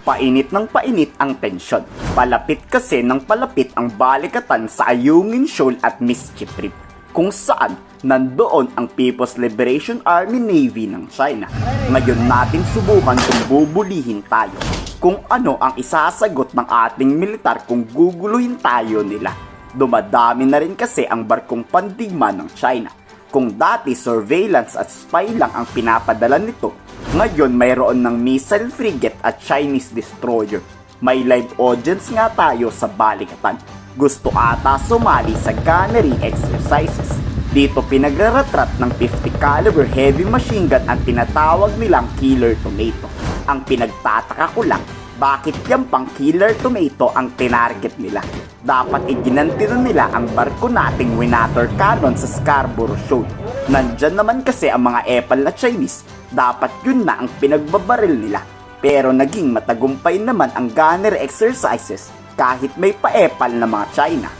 Painit ng painit ang tensyon. Palapit kasi ng palapit ang balikatan sa Ayungin Shoal at Mischief Reef kung saan nandoon ang People's Liberation Army Navy ng China. Ngayon natin subukan kung bubulihin tayo. Kung ano ang isasagot ng ating militar kung guguluhin tayo nila. Dumadami na rin kasi ang barkong pandigma ng China. Kung dati surveillance at spy lang ang pinapadala nito, ngayon mayroon ng missile frigate at Chinese destroyer. May live audience nga tayo sa balikatan. Gusto ata sumali sa gunnery exercises. Dito pinagraratrat ng 50 caliber heavy machine gun ang tinatawag nilang killer tomato. Ang pinagtataka ko lang, bakit yan pang killer tomato ang tinarget nila? Dapat iginanti na nila ang barko nating Winator Cannon sa Scarborough Shoal. Nandyan naman kasi ang mga epal na Chinese, dapat yun na ang pinagbabaril nila. Pero naging matagumpay naman ang gunner exercises kahit may paepal na mga China.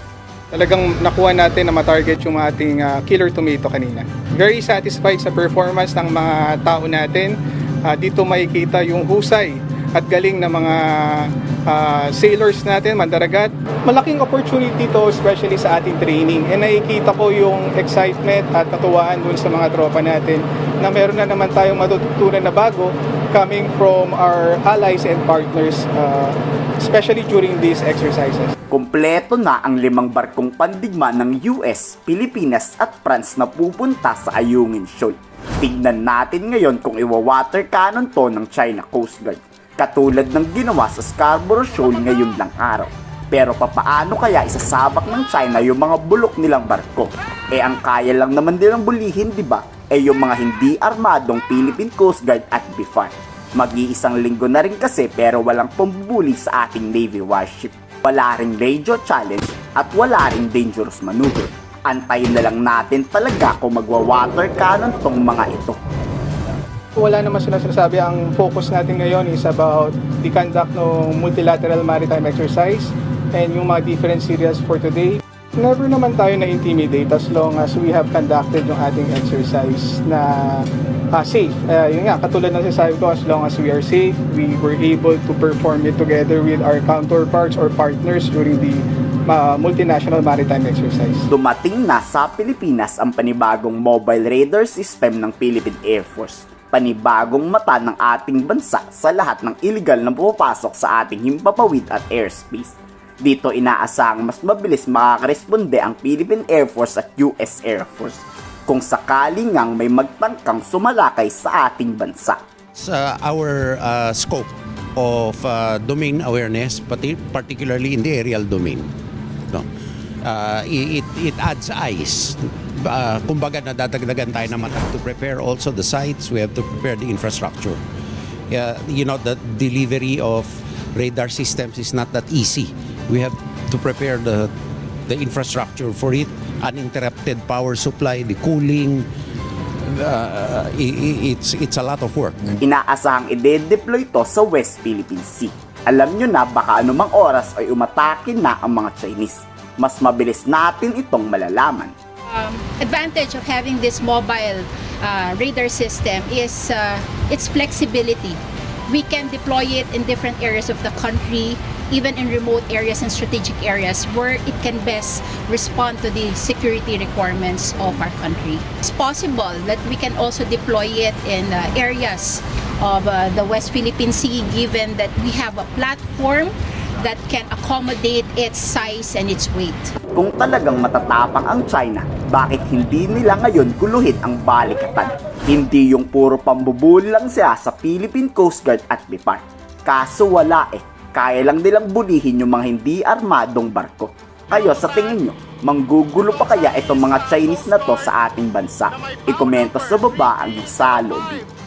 talagang nakuha natin na matarget yung ating ah, killer tomato kanina. Very satisfied sa performance ng mga tao natin. Ah, dito makikita yung husay at galing ng mga ah, sailors natin, mandaragat. Malaking opportunity to especially sa ating training. And nakikita ko yung excitement at katuwaan dun sa mga tropa natin na meron na naman tayong matututunan na bago coming from our allies and partners ah, especially during these exercises. Kompleto na ang limang barkong pandigma ng US, Pilipinas at France na pupunta sa Ayungin Shoal. Tignan natin ngayon kung iwa-water cannon to ng China Coast Guard. Katulad ng ginawa sa Scarborough Shoal ngayon lang araw. Pero papaano kaya isasabak ng China yung mga bulok nilang barko? Eh ang kaya lang naman nilang bulihin, di ba? Eh yung mga hindi armadong Philippine Coast Guard at BIFAR. Mag-iisang linggo na rin kasi pero walang pambubuli sa ating Navy warship. Wala ring radio challenge at wala ring dangerous maneuver. Antayin na lang natin talaga kung magwa-water cannon tong mga ito. Wala naman sila sinasabi. Ang focus natin ngayon is about the conduct ng multilateral maritime exercise and yung mga different series for today. Never naman tayo na-intimidate as long as we have conducted yung ating exercise na ah, safe. Uh, yun nga, katulad ng sinasabi ko, as long as we are safe, we were able to perform it together with our counterparts or partners during the ah, multinational maritime exercise. Dumating na sa Pilipinas ang panibagong mobile radar system ng Philippine Air Force. Panibagong mata ng ating bansa sa lahat ng illegal na pumapasok sa ating himpapawid at airspace. Dito inaasahang mas mabilis makakaresponde ang Philippine Air Force at US Air Force kung sakali ngang may magtangkang sumalakay sa ating bansa. sa our uh, scope of uh, domain awareness, pati- particularly in the aerial domain. No? Uh, it, it adds eyes. Uh, kumbaga, nadadagdagan tayo naman to prepare also the sites, we have to prepare the infrastructure. Yeah, you know, the delivery of radar systems is not that easy. We have to prepare the the infrastructure for it, uninterrupted power supply, the cooling, uh, it's it's a lot of work. Inaasahang ide-deploy to sa West Philippine Sea. Alam nyo na baka anumang oras ay umatake na ang mga Chinese. Mas mabilis natin itong malalaman. Um, advantage of having this mobile uh, radar system is uh, its flexibility. We can deploy it in different areas of the country, even in remote areas and strategic areas where it can best respond to the security requirements of our country. It's possible that we can also deploy it in uh, areas of uh, the West Philippine Sea, given that we have a platform that can accommodate its size and its weight. Kung talagang matatapang ang China, bakit hindi nila ngayon guluhin ang balikatan? Hindi yung puro pambubuli lang siya sa Philippine Coast Guard at BIPAR. Kaso wala eh, kaya lang nilang bulihin yung mga hindi armadong barko. Kayo sa tingin nyo, manggugulo pa kaya itong mga Chinese na to sa ating bansa? Ikomento sa baba ang salobi.